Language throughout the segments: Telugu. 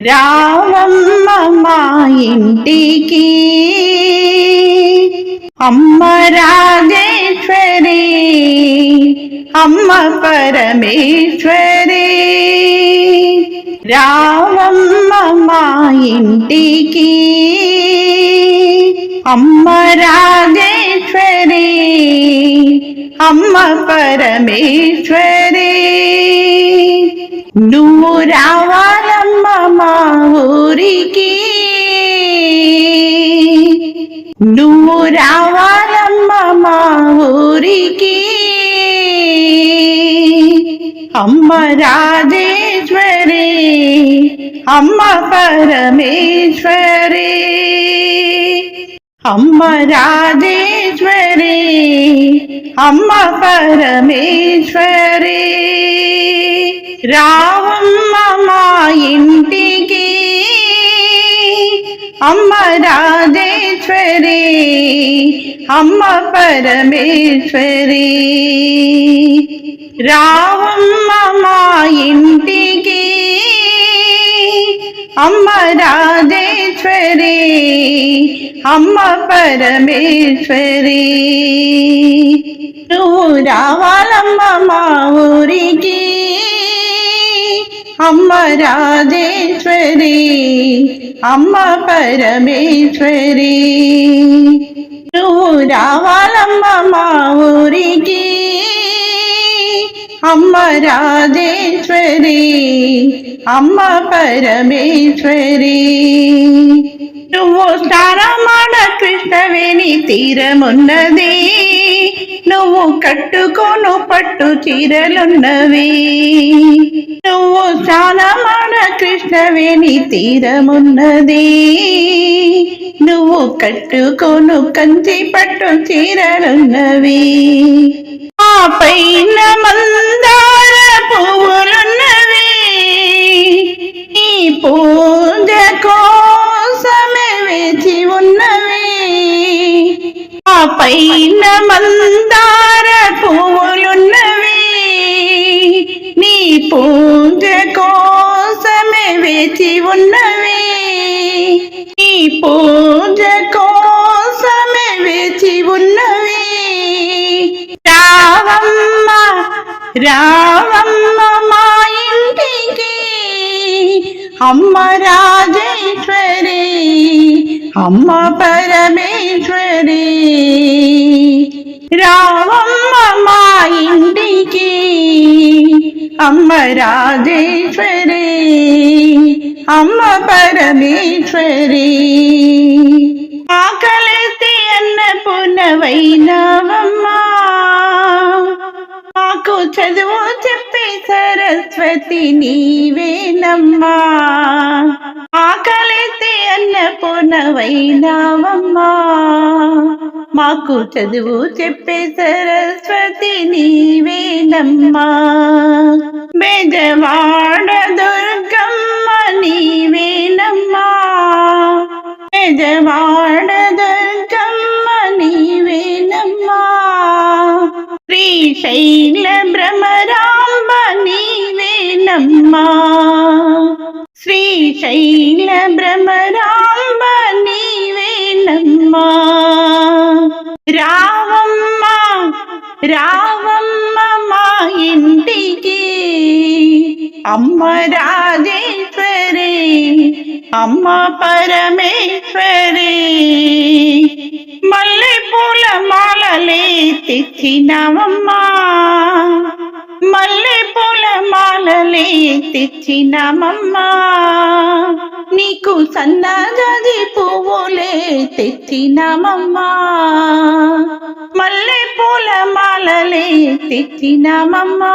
రావమ్మ మా ఇంటికి అమ్మ రాజేశ్వరి అమ్మ పరమేశ్వరి రావమ్మ మా ఇంటికి అమ్మ రాజేశ్వరి అమ్మ పరమేశ్వరి నువ్వు నువ్వు రావాలమ్మ మా ఊరికి. అమ్మ రాజేశ్వరి అమ్మ పరమేశ్వరి. అమ్మ రాజేశ్వరి అమ్మ పరమేశ్వరి. రావమ్మ అమ్మ పరమేశ్వరి రావమ్మ మా ఇంటికి అమ్మ రాజేశ్వరి అమ్మ పరమేశ్వరి నువ్వు రావాలమ్మ మా ఊరికి అమ్మ రాజేశ్వరి అమ్మ పరమేశ్వరి నువ్వు రావాలమ్మ మా ఊరికి అమ్మ రాజేశ్వరి అమ్మ పరమేశ్వరి. నువ్వు స్నానమాడ కృష్ణవేణి తీరమున్నది. నువ్వు కట్టుకోను పట్టు చీరలున్నవి. నువ్వు స్నానమాడ కృష్ణవేణి తీరమున్నది. నువ్వు కట్టుకోను కంచి పట్టు చీరలున్నవి. ఆ పైన మల్ల పైన మందార పువ్వులున్నవి నీ పూజ కోసమే వేచి ఉన్నవి నీ పూజ కోసమే వేచి ఉన్నవి రావమ్మ రావమ్మ మా ఇంటికి అమ్మ రాజేశ్వరి అమ్మ పరమేశ్వరి రావమ్మ మా ఇంటికి. అమ్మ రాజేశ్వరి అమ్మ పరమేశ్వరి. ఆకలిసి అన్న పునవైనవమ్మా మాకు చదువు చెప్పే సరస్వతి నీవేనమ్మా. ఆకలితే అన్న పునవైనవమ్మా మాకు చదువు చెప్పే సరస్వతి నీవేనమ్మా. బెజవాడ దుర్గమ్మ నీవేనమ్మా. బెజవాడ శైల భ్రమరాంబ నీవేనమ్మా రావమ్మ రావమ్మ మా ఇంటికి అమ్మ రాజేశ్వరే అమ్మ పరమేశ్వరే మల్లె పూల మాలలే తెచ్చినవమ్మా మల్లె లే తెచ్చిన మమ్మా నీకు సన్నజాజి పువ్వులే తెచ్చినమమ్మా. మల్లె పూల మాలలే తెచ్చినమమ్మా.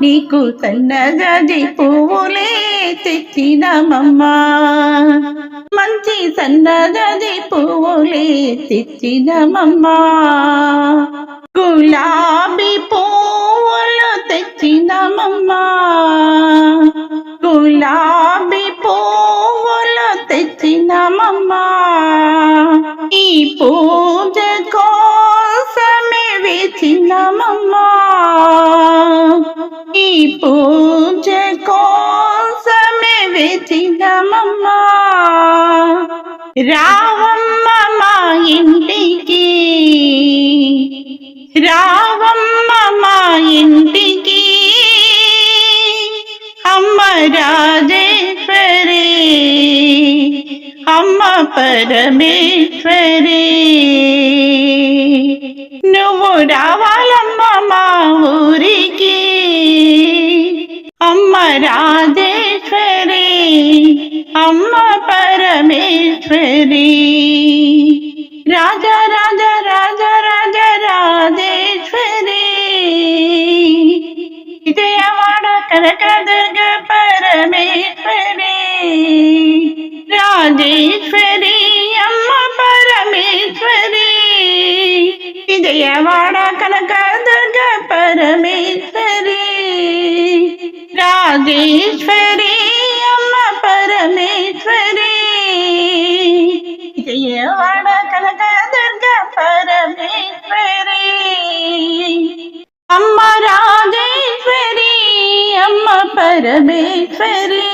నీకు సన్నజాజి పువ్వులే తెచ్చినమమ్మా. మంచి సన్నజాజి పువ్వులే తెచ్చినమమ్మా. గులాబీ పువ్వులు తెచ్చినమమ్మా. గులాబీ పువ్వులు తెచ్చినమమ్మా. ఈ పూజ కోసమే వేచినమమ్మా. ఈ పూజ కోసమే వేచి రావ అమ్మ పరమేశ్వరి నువ్వు రావాలమ్మ మా ఊరికి అమ్మ రాజేశ్వరి అమ్మ పరమేశ్వరి రాజా రాజా రాజా రాజా రాజేశ్వరి విజయవాడ కనకదుర్గ పరమేశ్వరి ராஜேஸ்வரி அம்மா பரமேஸ்வரி விஜயவாட கனக துர்க பரமேஸ்வரி ராஜேஸ்வரி அம்மா பரமேஸ்வரி விஜயவாட கனக துர்க பரமேஸ்வரி அம்மா ராஜேஸ்வரி அம்மா பரமேஸ்வரி